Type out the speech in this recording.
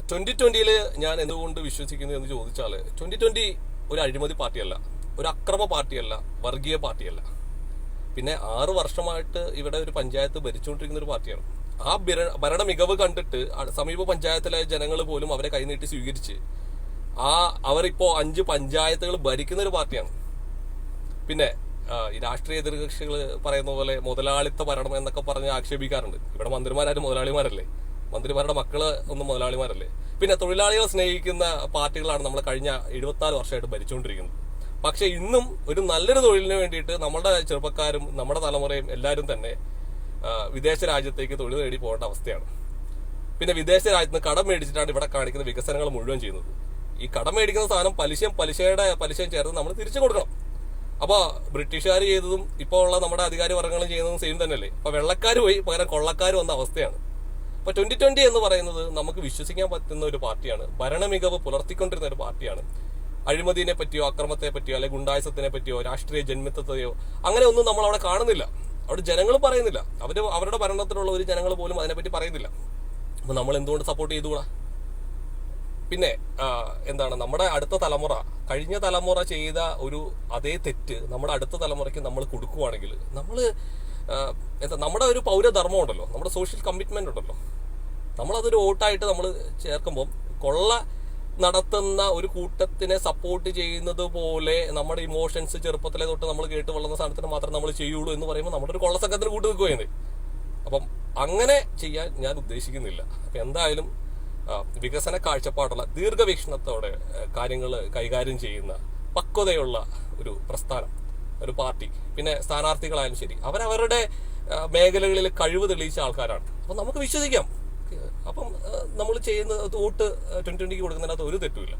Twenty ട്വന്റിയിൽ ഞാൻ എന്തുകൊണ്ട് വിശ്വസിക്കുന്നു എന്ന് ചോദിച്ചാൽ ട്വന്റി ട്വന്റി ഒരു അഴിമതി പാർട്ടിയല്ല ഒരു അക്രമ പാർട്ടിയല്ല വർഗീയ പാർട്ടിയല്ല. പിന്നെ ആറു വർഷമായിട്ട് ഇവിടെ ഒരു പഞ്ചായത്ത് ഭരിച്ചുകൊണ്ടിരിക്കുന്ന ഒരു പാർട്ടിയാണ്. ആ ഭര- ഭരണ മികവ് കണ്ടിട്ട് സമീപ പഞ്ചായത്തിലെ ജനങ്ങൾ പോലും അവരെ കൈനീട്ടി സ്വീകരിച്ച് ആ അവരിപ്പോ അഞ്ച് പഞ്ചായത്തുകൾ ഭരിക്കുന്ന ഒരു പാർട്ടിയാണ്. പിന്നെ ഈ രാഷ്ട്രീയ എതിർകക്ഷികൾ പറയുന്ന പോലെ മുതലാളിത്ത ഭരണം എന്നൊക്കെ പറഞ്ഞ് ആക്ഷേപിക്കാറുണ്ട്. ഇവിടെ മന്ത്രിമാരും മുതലാളിമാരല്ലേ? മന്ത്രിമാരുടെ മക്കൾ ഒന്നും മുതലാളിമാരല്ലേ? പിന്നെ തൊഴിലാളികളെ സ്നേഹിക്കുന്ന പാർട്ടികളാണ് നമ്മൾ കഴിഞ്ഞ എഴുപത്തിനാല് വർഷമായിട്ട് ഭരിച്ചുകൊണ്ടിരിക്കുന്നത്. പക്ഷെ ഇന്നും ഒരു നല്ലൊരു തൊഴിലിന് വേണ്ടിയിട്ട് നമ്മുടെ ചെറുപ്പക്കാരും നമ്മുടെ തലമുറയും എല്ലാവരും തന്നെ വിദേശ രാജ്യത്തേക്ക് തൊഴിൽ നേടി പോകേണ്ട അവസ്ഥയാണ്. പിന്നെ വിദേശ രാജ്യത്ത് നിന്ന് കടം മേടിച്ചിട്ടാണ് ഇവിടെ കാണിക്കുന്ന വികസനങ്ങൾ മുഴുവൻ ചെയ്യുന്നത്. ഈ കടം മേടിക്കുന്ന സാധനം പലിശയും പലിശയുടെ പലിശയും ചേർത്ത് നമ്മൾ തിരിച്ചു കൊടുക്കണം. അപ്പോൾ ബ്രിട്ടീഷുകാർ ചെയ്തതും ഇപ്പോൾ ഉള്ള നമ്മുടെ അധികാരി വർഗങ്ങളും ചെയ്യുന്നതും സെയിം തന്നെയല്ലേ? അപ്പോൾ വെള്ളക്കാർ പോയി പകരം കൊള്ളക്കാർ വന്ന അവസ്ഥയാണ്. അപ്പൊ ട്വന്റി ട്വന്റി എന്ന് പറയുന്നത് നമുക്ക് വിശ്വസിക്കാൻ പറ്റുന്ന ഒരു പാർട്ടിയാണ്. ഭരണമികവ് പുലർത്തിക്കൊണ്ടിരുന്ന ഒരു പാർട്ടിയാണ്. അഴിമതിനെ പറ്റിയോ അക്രമത്തെ പറ്റിയോ അല്ലെങ്കിൽ ഗുണ്ടായസത്തിനെ പറ്റിയോ രാഷ്ട്രീയ ജന്മിത്വത്തെയോ അങ്ങനെ ഒന്നും നമ്മൾ അവിടെ കാണുന്നില്ല. അവിടെ ജനങ്ങൾ പറയുന്നില്ല. അവർ അവരുടെ ഭരണത്തിലുള്ള ഒരു ജനങ്ങൾ പോലും അതിനെപ്പറ്റി പറയുന്നില്ല. അപ്പൊ നമ്മൾ എന്തുകൊണ്ട് സപ്പോർട്ട് ചെയ്തുകൂടാ? പിന്നെ എന്താണ് നമ്മുടെ അടുത്ത തലമുറ കഴിഞ്ഞ തലമുറ ചെയ്ത ഒരു അതേ തെറ്റ് നമ്മുടെ അടുത്ത തലമുറയ്ക്ക് നമ്മൾ കൊടുക്കുവാണെങ്കിൽ നമ്മൾ എന്താ നമ്മുടെ ഒരു പൗരധർമ്മം ഉണ്ടല്ലോ. നമ്മുടെ സോഷ്യൽ കമ്മിറ്റ്മെന്റ് ഉണ്ടല്ലോ. നമ്മളതൊരു വോട്ടായിട്ട് നമ്മൾ ചേർക്കുമ്പം കൊള്ള നടത്തുന്ന ഒരു കൂട്ടത്തിനെ സപ്പോർട്ട് ചെയ്യുന്നത് പോലെ നമ്മുടെ ഇമോഷൻസ് ചെറുപ്പത്തിലെ തൊട്ട് നമ്മൾ കേട്ട് വളർന്ന സാധനത്തിന് മാത്രം നമ്മൾ ചെയ്യുള്ളൂ എന്ന് പറയുമ്പോൾ നമ്മുടെ ഒരു കൊള്ള സംഘത്തിന് കൂട്ട് നിൽക്കുകയാണ് അപ്പം അങ്ങനെ ചെയ്യാൻ ഞാൻ ഉദ്ദേശിക്കുന്നില്ല. അപ്പം എന്തായാലും വികസന കാഴ്ചപ്പാടുള്ള ദീർഘവീക്ഷണത്തോടെ കാര്യങ്ങൾ കൈകാര്യം ചെയ്യുന്ന പക്വതയുള്ള ഒരു പ്രസ്ഥാനം ഒരു പാർട്ടി പിന്നെ സ്ഥാനാർത്ഥികളായാലും ശരി അവരവരുടെ മേഖലകളിൽ കഴിവ് തെളിയിച്ച ആൾക്കാരാണ്. അപ്പം നമുക്ക് വിശ്വസിക്കാം. അപ്പം നമ്മൾ ചെയ്യുന്ന വോട്ട് ട്വന്റി ട്വന്റിക്ക് കൊടുക്കുന്നതിനകത്ത് ഒരു തെറ്റുമില്ല.